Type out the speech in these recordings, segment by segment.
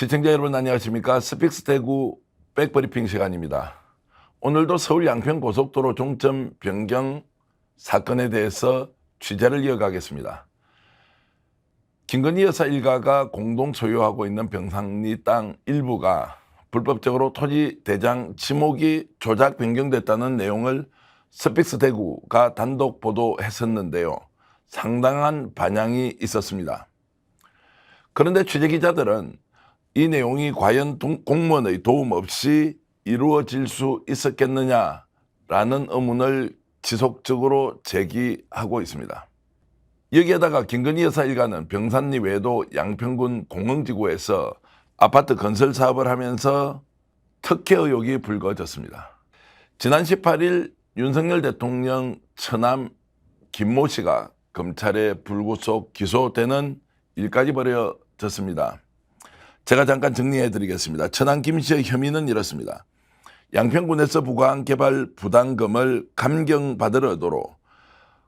시청자 여러분 안녕하십니까 스픽스 대구 백브리핑 시간입니다. 오늘도 서울 양평 고속도로 종점 변경 사건에 대해서 취재를 이어가겠습니다. 김건희 여사 일가가 공동 소유하고 있는 병산리 땅 일부가 불법적으로 토지 대장 지목이 조작 변경됐다는 내용을 스픽스 대구가 단독 보도했었는데요. 상당한 반향이 있었습니다. 그런데 취재 기자들은 이 내용이 과연 동- 공무원의 도움 없이 이루어질 수 있었겠느냐라는 의문을 지속적으로 제기하고 있습니다. 여기에다가 김건희 여사 일가는 병산리 외에도 양평군 공흥지구에서 아파트 건설 사업을 하면서 특혜 의혹이 불거졌습니다. 지난 18일 윤석열 대통령 처남 김모 씨가 검찰에 불구속 기소되는 일까지 벌어졌습니다. 제가 잠깐 정리해 드리겠습니다. 천안 김 씨의 혐의는 이렇습니다. 양평군에서 부과한 개발 부담금을 감경받으려도록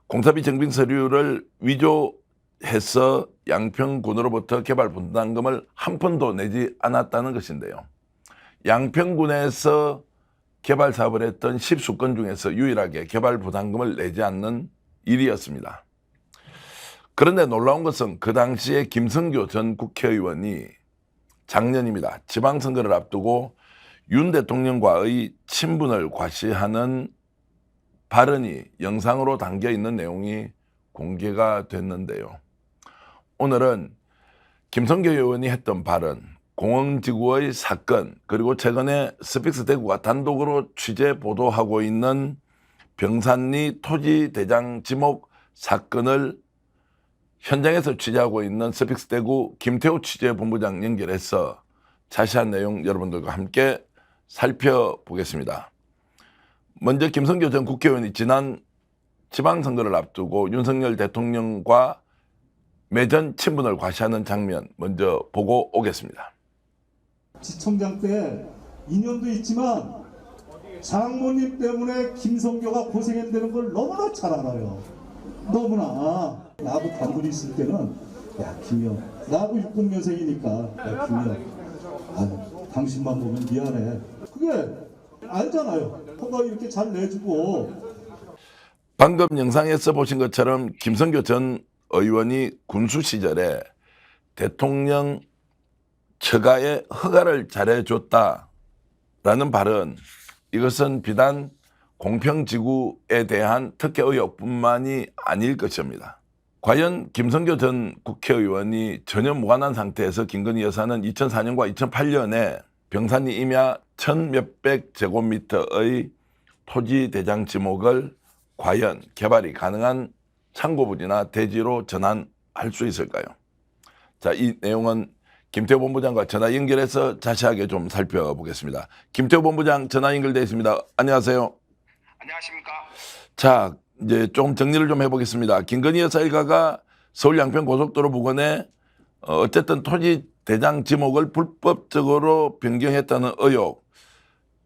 공사비 증빙 서류를 위조해서 양평군으로부터 개발 부담금을 한 푼도 내지 않았다는 것인데요. 양평군에서 개발 사업을 했던 십수건 중에서 유일하게 개발 부담금을 내지 않는 일이었습니다. 그런데 놀라운 것은 그 당시에 김성교 전 국회의원이 작년입니다. 지방선거를 앞두고 윤 대통령과의 친분을 과시하는 발언이 영상으로 담겨 있는 내용이 공개가 됐는데요. 오늘은 김성교 의원이 했던 발언, 공흥지구의 사건, 그리고 최근에 스픽스 대구가 단독으로 취재 보도하고 있는 병산리 토지 대장 지목 사건을 현장에서 취재하고 있는 스픽스 대구 김태호 취재본부장 연결해서 자세한 내용 여러분들과 함께 살펴보겠습니다. 먼저 김성교 전 국회의원이 지난 지방선거를 앞두고 윤석열 대통령과 매전 친분을 과시하는 장면 먼저 보고 오겠습니다. 지청장 때 인연도 있지만 장모님 때문에 김성교가 고생한다는 걸 너무나 잘 알아요. 너무나 나하고 단둘이 있을 때는 야 김영 나하고 60년생이니까 야 김영 아 당신만 보면 미안해. 그게 알잖아요. 허가 이렇게 잘 내주고 방금 영상에서 보신 것처럼 김성교 전 의원이 군수 시절에 대통령 처가에 허가를 잘해줬다라는 발언 이것은 비단 공평지구에 대한 특혜 의혹뿐만이 아닐 것입니다. 과연 김성교 전 국회의원이 전혀 무관한 상태에서 김건희 여사는 2004년과 2008년에 병산리 임야 천 몇백 제곱미터의 토지 대장 지목을 과연 개발이 가능한 창고물이나 대지로 전환할 수 있을까요? 자, 이 내용은 김태호 본부장과 전화 연결해서 자세하게 좀 살펴보겠습니다. 김태호 본부장 전화 연결되어 있습니다. 안녕하세요. 안녕하십니까? 자, 이제 좀 정리를 좀 해보겠습니다. 김건희 여사 일가가 서울 양평 고속도로 부근에 어, 어쨌든 토지 대장 지목을 불법적으로 변경했다는 의혹.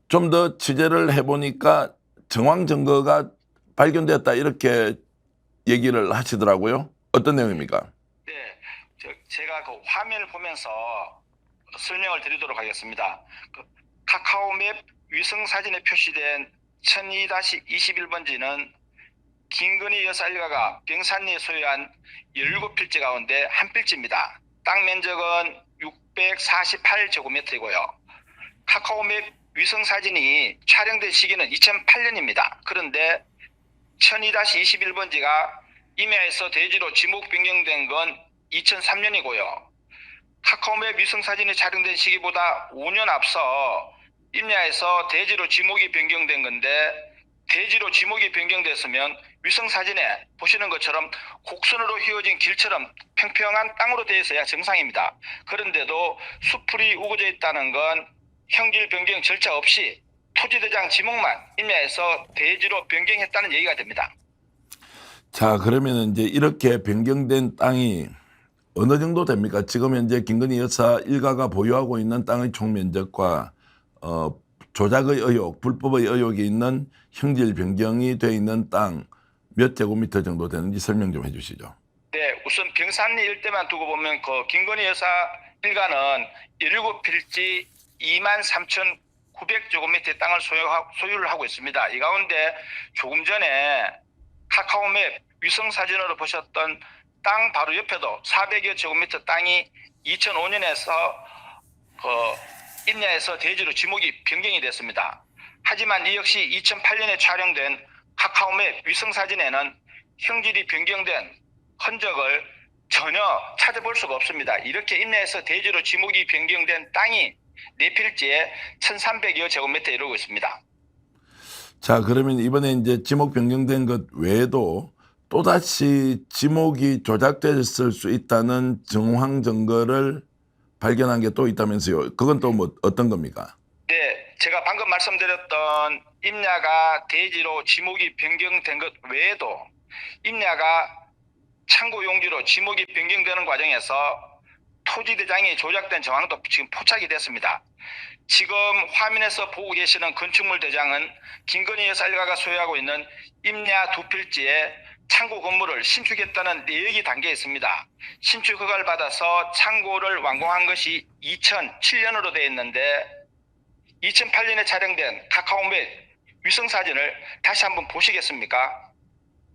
좀 더 취재를 해보니까 정황 증거가 발견됐다 이렇게 얘기를 하시더라고요. 어떤 내용입니까? 네, 저, 제가 그 화면을 보면서 설명을 드리도록 하겠습니다. 그 카카오맵 위성 사진에 표시된 1002-21번지는 김건희 여사 일가가 병산리에 소유한 17필지 가운데 한 필지입니다. 땅 면적은 648제곱미터이고요. 카카오맵 위성 사진이 촬영된 시기는 2008년입니다. 그런데 1002-21번지가 임야에서 대지로 지목 변경된 건 2003년이고요. 카카오맵 위성 사진이 촬영된 시기보다 5년 앞서 임야에서 대지로 지목이 변경된 건데 대지로 지목이 변경됐으면 위성 사진에 보시는 것처럼 곡선으로 휘어진 길처럼 평평한 땅으로 되어 있어야 정상입니다. 그런데도 수풀이 우거져 있다는 건 형질 변경 절차 없이 토지대장 지목만 임야에서 대지로 변경했다는 얘기가 됩니다. 자, 그러면 이제 이렇게 변경된 땅이 어느 정도 됩니까? 지금 현재 김건희 여사 일가가 보유하고 있는 땅의 총 면적과 어, 조작의 의혹, 불법의 의혹이 있는 형질 변경이 돼 있는 땅 몇 제곱미터 정도 되는지 설명 좀 해주시죠. 네, 우선 병산리 일대만 두고 보면 그 김건희 여사 일가는 17필지 2만 3,900제곱미터의 땅을 소유하, 소유를 하고 있습니다. 이 가운데 조금 전에 카카오맵 위성 사진으로 보셨던 땅 바로 옆에도 400여 제곱미터 땅이 2005년에서 그 임야에서 대지로 지목이 변경이 됐습니다. 하지만 이 역시 2008년에 촬영된 카카오맵 위성 사진에는 형질이 변경된 흔적을 전혀 찾아볼 수가 없습니다. 이렇게 임야에서 대지로 지목이 변경된 땅이 네 필지에 1,300여 제곱미터 이루고 있습니다. 자, 그러면 이번에 이제 지목 변경된 것 외에도 또다시 지목이 조작됐을 수 있다는 정황 증거를 발견한 게 또 있다면서요. 그건 또 뭐 어떤 겁니까? 네, 제가 방금 말씀드렸던 임야가 대지로 지목이 변경된 것 외에도 임야가 창고 용지로 지목이 변경되는 과정에서 토지 대장이 조작된 정황도 지금 포착이 됐습니다. 지금 화면에서 보고 계시는 건축물 대장은 김건희 여사 일가가 소유하고 있는 임야 두 필지에 창고 건물을 신축했다는 내역이 담겨 있습니다. 신축 허가를 받아서 창고를 완공한 것이 2007년으로 되어 있는데 2008년에 촬영된 카카오맵 위성 사진을 다시 한번 보시겠습니까?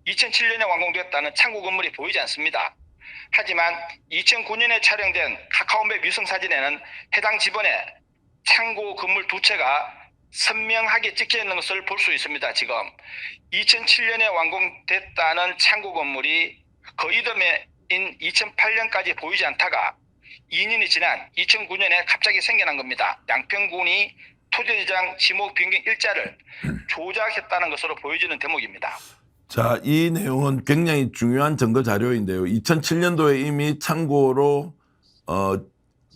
2007년에 완공됐다는 창고 건물이 보이지 않습니다. 하지만 2009년에 촬영된 카카오맵 위성 사진에는 해당 지번에 창고 건물 두 채가 선명하게 찍혀 있는 것을 볼 수 있습니다. 지금 2007년에 완공됐다는 창고 건물이 그 이듬해인 2008년까지 보이지 않다가 2년이 지난 2009년에 갑자기 생겨난 겁니다. 양평군이 토지대장 지목 변경 일자를 조작했다는 것으로 보여지는 대목입니다. 자, 이 내용은 굉장히 중요한 증거 자료인데요. 2007년도에 이미 참고로 어,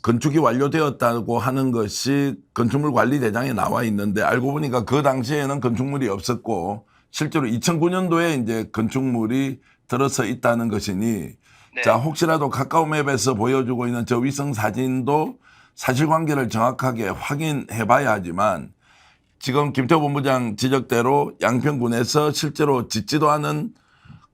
건축이 완료되었다고 하는 것이 건축물 관리 대장에 나와 있는데 알고 보니까 그 당시에는 건축물이 없었고 실제로 2009년도에 이제 건축물이 들어서 있다는 것이니 네. 자, 혹시라도 카카오 맵에서 보여주고 있는 저 위성 사진도 사실관계를 정확하게 확인해 봐야 하지만 지금 김태호 본부장 지적대로 양평군에서 실제로 짓지도 않은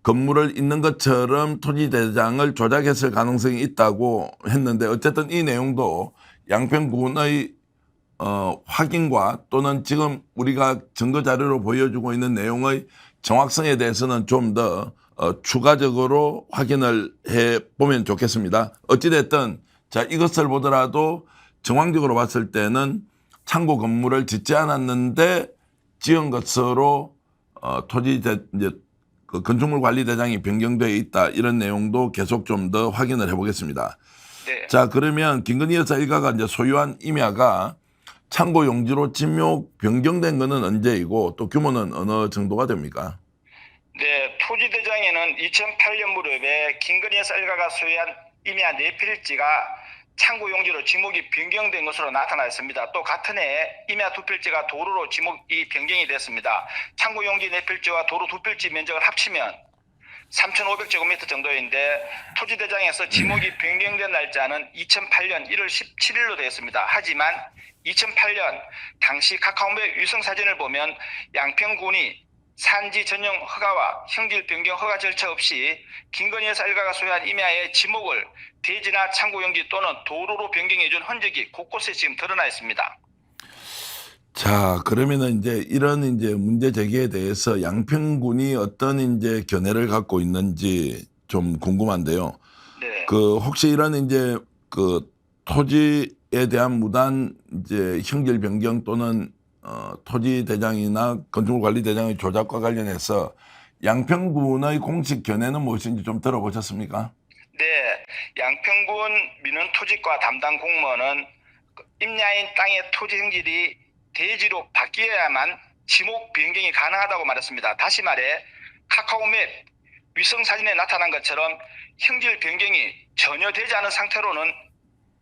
건물을 있는 것처럼 토지 대장을 조작했을 가능성이 있다고 했는데 어쨌든 이 내용도 양평군의 어, 확인과 또는 지금 우리가 증거 자료로 보여주고 있는 내용의 정확성에 대해서는 좀 더 어, 추가적으로 확인을 해 보면 좋겠습니다. 어찌됐든 자 이것을 보더라도 정황적으로 봤을 때는 창고 건물을 짓지 않았는데 지은 것으로 어, 토지 대, 이제 그 건축물 관리 대장이 변경되어 있다 이런 내용도 계속 좀 더 확인을 해보겠습니다. 네. 자 그러면 김건희 여사 일가가 이제 소유한 임야가 창고 용지로 지목 변경된 거는 언제이고 또 규모는 어느 정도가 됩니까? 네, 토지대장에는 2008년 무렵에 김건희 일가가 소유한 임야 네 필지가 창고 용지로 지목이 변경된 것으로 나타났습니다. 또 같은 해에 임야 두 필지가 도로로 지목이 변경이 됐습니다. 창고 용지 네 필지와 도로 두 필지 면적을 합치면 3,500제곱미터 정도인데 토지대장에서 지목이 변경된 날짜는 2008년 1월 17일로 되었습니다. 하지만 2008년 당시 카카오맵 위성 사진을 보면 양평군이 산지 전용 허가와 형질 변경 허가 절차 없이 김건희 여사 일가가 소유한 임야의 지목을 대지나 창고 용지 또는 도로로 변경해 준 흔적이 곳곳에 지금 드러나 있습니다. 자, 그러면은 이제 이런 이제 문제 제기에 대해서 양평군이 어떤 이제 견해를 갖고 있는지 좀 궁금한데요. 네. 그 혹시 이런 이제 그 토지에 대한 무단 이제 형질 변경 또는 어 토지 대장이나 건축물 관리 대장의 조작과 관련해서 양평군의 공식 견해는 무엇인지 좀 들어보셨습니까? 네, 양평군 민원토지과 담당 공무원은 그 임야인 땅의 토지 형질이 대지로 바뀌어야만 지목 변경이 가능하다고 말했습니다. 다시 말해 카카오맵 위성 사진에 나타난 것처럼 형질 변경이 전혀 되지 않은 상태로는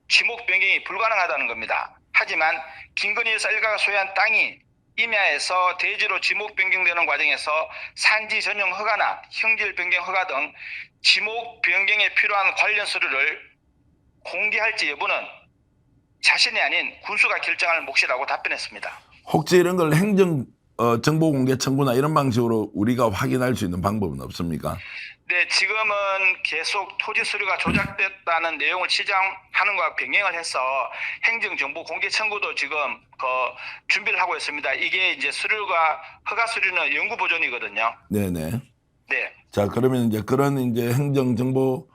지목 변경이 불가능하다는 겁니다. 하지만 김건희 일가가 소유한 땅이 임야에서 대지로 지목 변경되는 과정에서 산지 전용 허가나 형질 변경 허가 등 지목 변경에 필요한 관련 서류를 공개할지 여부는 자신이 아닌 군수가 결정할 몫이라고 답변했습니다. 혹시 이런 걸 행정 어, 정보 공개 청구나 이런 방식으로 우리가 확인할 수 있는 방법은 없습니까? 네, 지금은 계속 토지 서류가 조작됐다는 내용을 지정한 하는 것과 병행을 해서 행정정보 공개 청구도 지금 그 준비를 하고 있습니다. 이게 이제 수료가 허가 수료는 연구 보존이거든요. 네네. 네. 자 그러면 이제 그런 이제 행정정보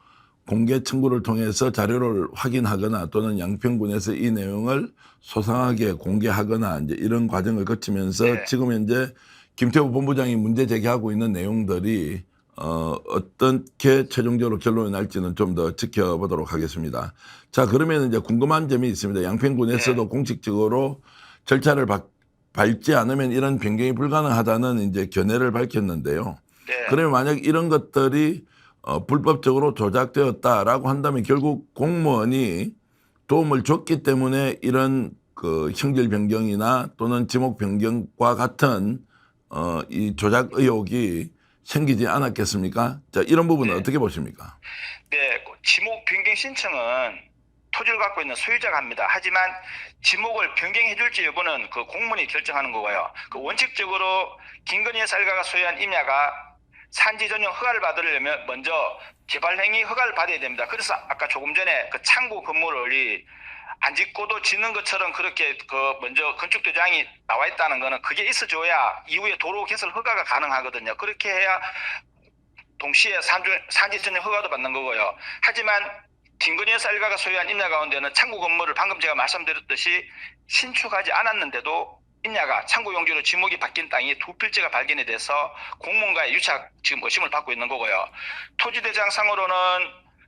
공개 청구를 통해서 자료를 확인하거나 또는 양평군에서 이 내용을 소상하게 공개하거나 이제 이런 과정을 거치면서 네. 지금 현재 김태우 본부장이 문제 제기하고 있는 내용들이 어, 어떻게 최종적으로 결론이 날지는 좀 더 지켜보도록 하겠습니다. 자, 그러면 이제 궁금한 점이 있습니다. 양평군에서도 네. 공식적으로 절차를 바- 밟지 않으면 이런 변경이 불가능하다는 이제 견해를 밝혔는데요. 네. 그러면 만약 이런 것들이 어, 불법적으로 조작되었다라고 한다면 결국 공무원이 도움을 줬기 때문에 이런 그 형질 변경이나 또는 지목 변경과 같은 어, 이 조작 의혹이 생기지 않았겠습니까? 자, 이런 부분은 네. 어떻게 보십니까? 네, 그 지목 변경 신청은 토지를 갖고 있는 소유자가 합니다. 하지만 지목을 변경해 줄지 여부는 그 공무원이 결정하는 거고요. 그 원칙적으로 김건희 쌀가가 소유한 임야가 산지 전용 허가를 받으려면 먼저 개발 행위 허가를 받아야 됩니다. 그래서 아까 조금 전에 그 창고 건물을 안 짓고도 짓는 것처럼 그렇게 그 먼저 건축 도장이 나와 있다는 거는 그게 있어줘야 이후에 도로 개설 허가가 가능하거든요. 그렇게 해야 동시에 산지 전용 허가도 받는 거고요. 하지만 김건희 쌀가가 소유한 임야 가운데는 창고 건물을 방금 제가 말씀드렸듯이 신축하지 않았는데도 임야가 창고 용지로 지목이 바뀐 땅이 두 필지가 발견이 돼서 공무원과의 유착 지금 의심을 받고 있는 거고요. 토지대장상으로는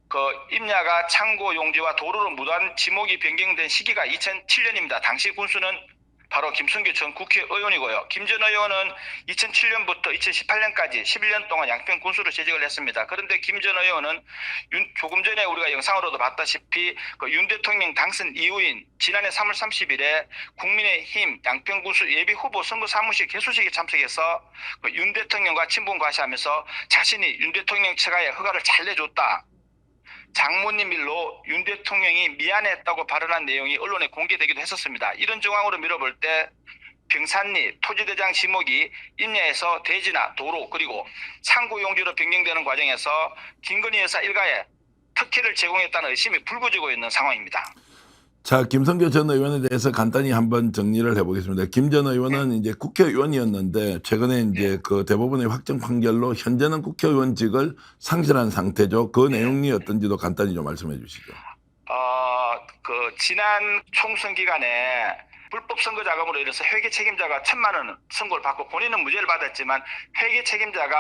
그 임야가 창고 용지와 도로로 무단 지목이 변경된 시기가 2007년입니다. 당시 군수는 바로 김승규 전 국회의원이고요. 김전 의원은 2007년부터 2018년까지 11년 동안 양평 군수로 재직을 했습니다. 그런데 김 전 의원은 윤- 조금 전에 우리가 영상으로도 봤다시피 그 윤 대통령 당선 이후인 지난해 3월 30일에 국민의힘 양평 군수 예비 후보 선거 사무실 개소식에 참석해서 그 윤 대통령과 친분 과시하면서 자신이 윤 대통령 처가에 허가를 잘 내줬다. 장모님 일로 윤 대통령이 미안했다고 발언한 내용이 언론에 공개되기도 했었습니다. 이런 정황으로 밀어볼 때 병산리 토지대장 지목이 임야에서 대지나 도로 그리고 창고 용지로 변경되는 과정에서 김건희 여사 일가에 특혜를 제공했다는 의심이 불거지고 있는 상황입니다. 자, 김성교 전 의원에 대해서 간단히 한번 정리를 해보겠습니다. 김 전 의원은 이제 국회의원이었는데 최근에 이제 그 대법원의 확정 판결로 현재는 국회의원직을 상실한 상태죠. 그 내용이 어떤지도 간단히 좀 말씀해 주시죠. 어, 그 지난 총선 기간에 불법 선거 자금으로 인해서 회계 책임자가 천만 원 선고를 받고 본인은 무죄를 받았지만 회계 책임자가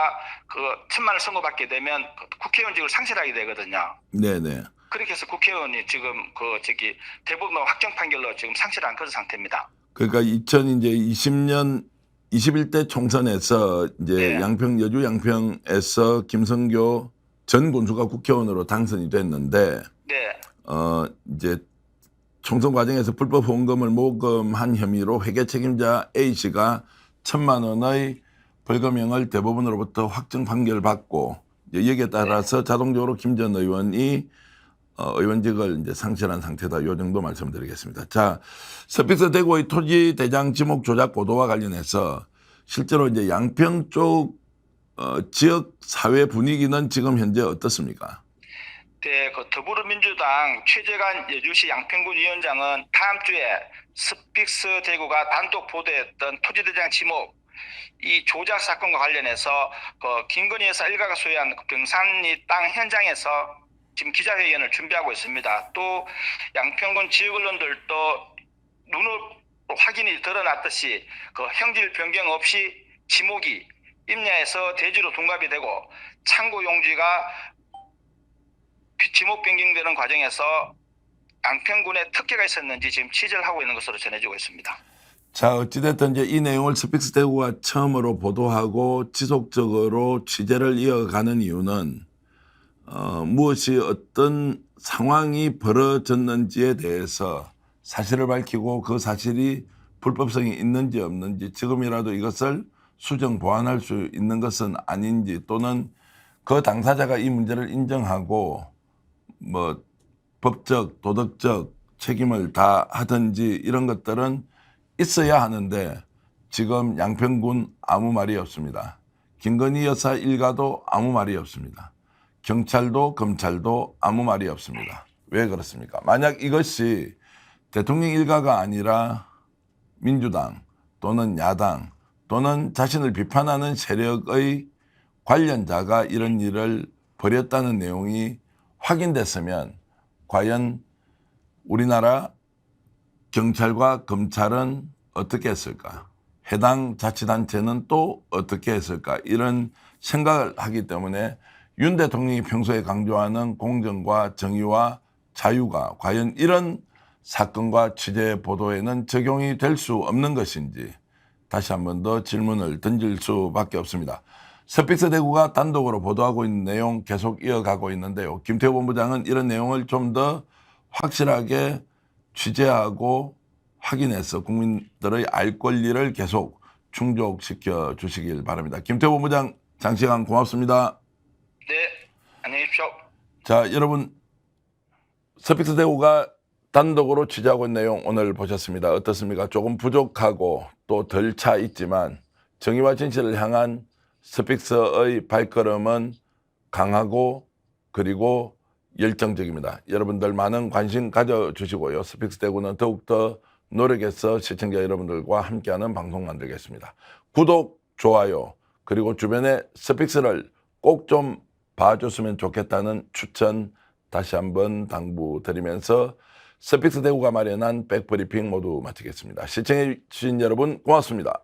그 천만 원 선고받게 되면 그 국회의원직을 상실하게 되거든요. 네네. 그렇게 해서 국회의원이 지금 그 저기 대법원 확정 판결로 지금 상실한 그런 상태입니다. 그러니까 2020년 21대 총선에서 이제 네. 양평 여주 양평에서 김성교 전 군수가 국회의원으로 당선이 됐는데 네, 어 이제 총선 과정에서 불법 후원금을 모금한 혐의로 회계 책임자 A 씨가 천만 원의 벌금형을 대법원으로부터 확정 판결을 받고 여기에 따라서 자동적으로 김 전 의원이 어, 의원직을 이제 상실한 상태다. 요 정도 말씀드리겠습니다. 자, 스픽스 대구의 토지 대장 지목 조작 보도와 관련해서 실제로 이제 양평 쪽 어, 지역 사회 분위기는 지금 현재 어떻습니까? 네, 그 더불어민주당 최재관 여주시 양평군 위원장은 다음 주에 스픽스 대구가 단독 보도했던 토지대장 지목 이 조작 사건과 관련해서 그 김건희 여사 일가가 소유한 그 병산리 땅 현장에서 지금 기자회견을 준비하고 있습니다. 또 양평군 지역 언론들도 눈으로 확인이 드러났듯이 그 형질 변경 없이 지목이 임야에서 대지로 둔갑이 되고 창고 용지가 지목 변경되는 과정에서 양평군에 특혜가 있었는지 지금 취재를 하고 있는 것으로 전해지고 있습니다. 자, 어찌됐든 이제 이 내용을 스픽스 대구가 처음으로 보도하고 지속적으로 취재를 이어가는 이유는 어, 무엇이 어떤 상황이 벌어졌는지에 대해서 사실을 밝히고 그 사실이 불법성이 있는지 없는지 지금이라도 이것을 수정 보완할 수 있는 것은 아닌지 또는 그 당사자가 이 문제를 인정하고 뭐 법적 도덕적 책임을 다 하든지 이런 것들은 있어야 하는데 지금 양평군 아무 말이 없습니다. 김건희 여사 일가도 아무 말이 없습니다. 경찰도 검찰도 아무 말이 없습니다. 왜 그렇습니까? 만약 이것이 대통령 일가가 아니라 민주당 또는 야당 또는 자신을 비판하는 세력의 관련자가 이런 일을 벌였다는 내용이 확인됐으면 과연 우리나라 경찰과 검찰은 어떻게 했을까? 해당 자치단체는 또 어떻게 했을까? 이런 생각을 하기 때문에 윤 대통령이 평소에 강조하는 공정과 정의와 자유가 과연 이런 사건과 취재 보도에는 적용이 될 수 없는 것인지 다시 한 번 더 질문을 던질 수밖에 없습니다. 스픽스 대구가 단독으로 보도하고 있는 내용 계속 이어가고 있는데요. 김태호 본부장은 이런 내용을 좀 더 확실하게 취재하고 확인해서 국민들의 알 권리를 계속 충족시켜 주시길 바랍니다. 김태호 본부장 장시간 고맙습니다. 네, 안녕히 계십시오. 자, 여러분 스픽스 대구가 단독으로 취재하고 있는 내용 오늘 보셨습니다. 어떻습니까? 조금 부족하고 또 덜 차 있지만 정의와 진실을 향한 스픽스의 발걸음은 강하고 그리고 열정적입니다. 여러분들 많은 관심 가져주시고요. 스픽스 대구는 더욱더 노력해서 시청자 여러분들과 함께하는 방송 만들겠습니다. 구독, 좋아요, 그리고 주변에 스픽스를 꼭 좀 봐줬으면 좋겠다는 추천 다시 한번 당부드리면서 스픽스 대구가 마련한 백브리핑 모두 마치겠습니다. 시청해주신 여러분 고맙습니다.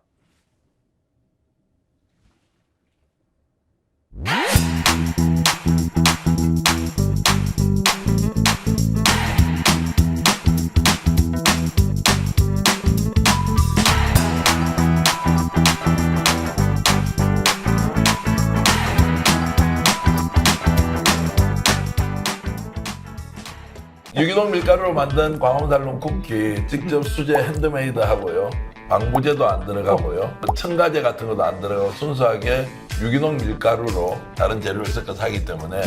유기농 밀가루로 만든 광화문살롱 쿠키 직접 수제 핸드메이드 하고요. 방부제도 안 들어가고요. 첨가제 같은 것도 안 들어가고 순수하게 유기농 밀가루로 다른 재료를 섞어서 하기 때문에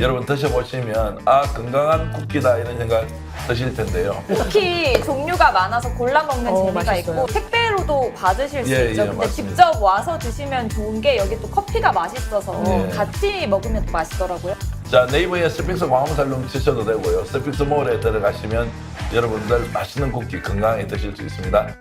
여러분 드셔보시면 아 건강한 쿠키다 이런 생각 드실 텐데요. 쿠키 종류가 많아서 골라 먹는 어, 재미가 맛있어요. 있고 택배 로도 받으실 수 예, 있죠. 예, 근데 맞습니다. 직접 와서 드시면 좋은 게 여기 또 커피가 맛있어서 예. 같이 먹으면 또 맛있더라고요. 자 네이버에 스픽스 광화문살롱 치셔도 되고요. 스픽스 몰에 들어가시면 여러분들 맛있는 쿠키 건강하게 드실 수 있습니다.